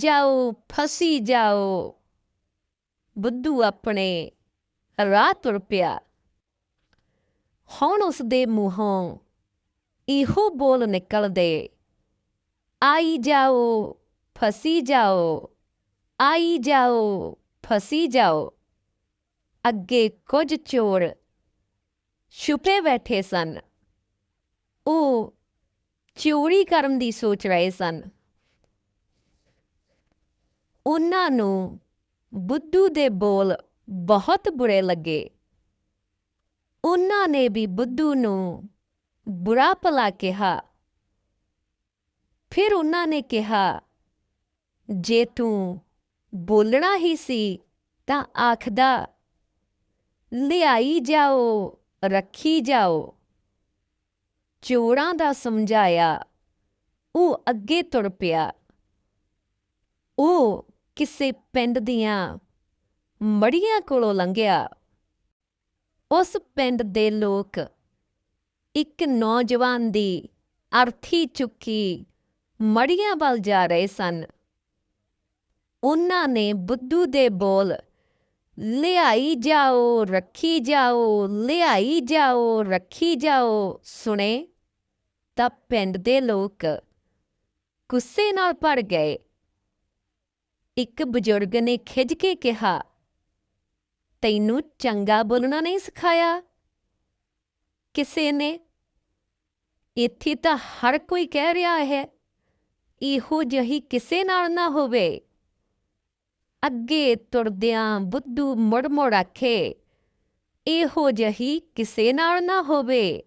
ਜਾਓ, ਫਸੀ ਜਾਓ। ਬੁੱਧੂ ਆਪਣੇ ਰਾਹ ਤੁਰ ਪਿਆ। ਹੁਣ ਉਸ ਦੇ ਮੂੰਹੋਂ ਇਹੋ ਬੋਲ ਨਿਕਲਦੇ, ਆਈ ਜਾਓ, ਫਸੀ ਜਾਓ, ਆਈ ਜਾਓ, ਫਸੀ ਜਾਓ। ਅੱਗੇ ਕੁਝ ਚੋਰ ਛੁਪੇ ਬੈਠੇ ਸਨ। ਉਹ ਚੋਰੀ ਕਰਨ ਦੀ ਸੋਚ ਰਹੇ ਸਨ। ਉਹਨਾਂ ਨੂੰ ਬੁੱਧੂ ਦੇ ਬੋਲ ਬਹੁਤ ਬੁਰੇ ਲੱਗੇ। ਉਹਨਾਂ ਨੇ ਵੀ ਬੁੱਧੂ ਨੂੰ ਬੁਰਾ ਭਲਾ ਕਿਹਾ। ਫਿਰ ਉਹਨਾਂ ਨੇ ਕਿਹਾ, ਜੇ ਤੂੰ ਬੋਲਣਾ ਹੀ ਸੀ ਤਾਂ ਆਖਦਾ, ਲਿਆਈ ਜਾਓ, ਰੱਖੀ ਜਾਓ। ਚੋਰਾਂ ਦਾ ਸਮਝਾਇਆ, ਉਹ ਅੱਗੇ ਤੁਰ ਪਿਆ। ਉਹ ਕਿਸੇ ਪਿੰਡ ਦੀਆਂ ਮੜੀਆਂ ਕੋਲੋਂ ਲੰਘਿਆ। ਉਸ ਪਿੰਡ ਦੇ ਲੋਕ ਇੱਕ ਨੌਜਵਾਨ ਦੀ ਅਰਥੀ ਚੁੱਕੀ ਮੜੀਆਂ ਵੱਲ ਜਾ ਰਹੇ ਸਨ। ਉਹਨਾਂ ਨੇ ਬੁੱਧੂ ਦੇ ਬੋਲ, ਲਿਆਈ ਜਾਓ, ਰੱਖੀ ਜਾਓ, ਲਿਆਈ ਜਾਓ, ਰੱਖੀ ਜਾਓ ਸੁਣੇ ਤਾਂ ਪਿੰਡ ਦੇ ਲੋਕ ਗੁੱਸੇ ਨਾਲ ਭੜ ਗਏ। ਇੱਕ ਬਜ਼ੁਰਗ ਨੇ ਖਿੱਚ ਕੇ ਕਿਹਾ, ਤੈਨੂੰ ਚੰਗਾ ਬੋਲਣਾ ਨਹੀਂ ਸਿਖਾਇਆ? ਕਿਸੇ ਨੇ, ਇੱਥੇ ਤਾਂ ਹਰ ਕੋਈ ਕਹਿ ਰਿਹਾ ਹੈ, ਇਹੋ ਜਿਹੀ ਕਿਸੇ ਨਾਲ ਨਾ ਹੋਵੇ। ਅੱਗੇ ਤੁਰਦਿਆਂ ਬੁੱਧੂ ਮੁੜ ਮੁੜ ਆਖੇ, ਇਹੋ ਜਹੀ ਕਿਸੇ ਨਾਲ ਨਾ ਹੋਵੇ,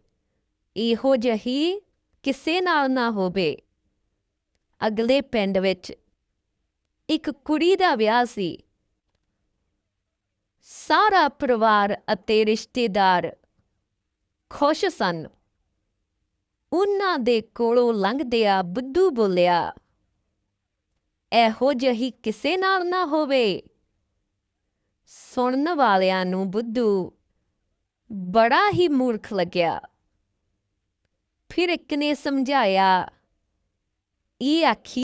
ਇਹੋ ਜਹੀ ਕਿਸੇ ਨਾਲ ਨਾ ਹੋਵੇ। ਅਗਲੇ ਪਿੰਡ ਵਿੱਚ ਇੱਕ ਕੁੜੀ ਦਾ ਵਿਆਹ ਸੀ। ਸਾਰਾ ਪਰਿਵਾਰ ਅਤੇ ਰਿਸ਼ਤੇਦਾਰ ਖੁਸ਼ ਸਨ। ਉਹਨਾਂ ਦੇ ਕੋਲੋਂ ਲੰਘਦਿਆ ਬੁੱਧੂ ਬੋਲਿਆ, ਇਹੋ ਜਿਹੀ ਕਿਸੇ ਨਾਲ ਨਾ ਹੋਵੇ। ਸੁਣਨ ਵਾਲਿਆਂ ਨੂੰ ਬੁੱਧੂ ਬੜਾ ਹੀ ਮੂਰਖ ਲੱਗਿਆ। ਫਿਰ ਇੱਕ ਨੇ ਸਮਝਾਇਆ, ਇਹ ਆਖੀ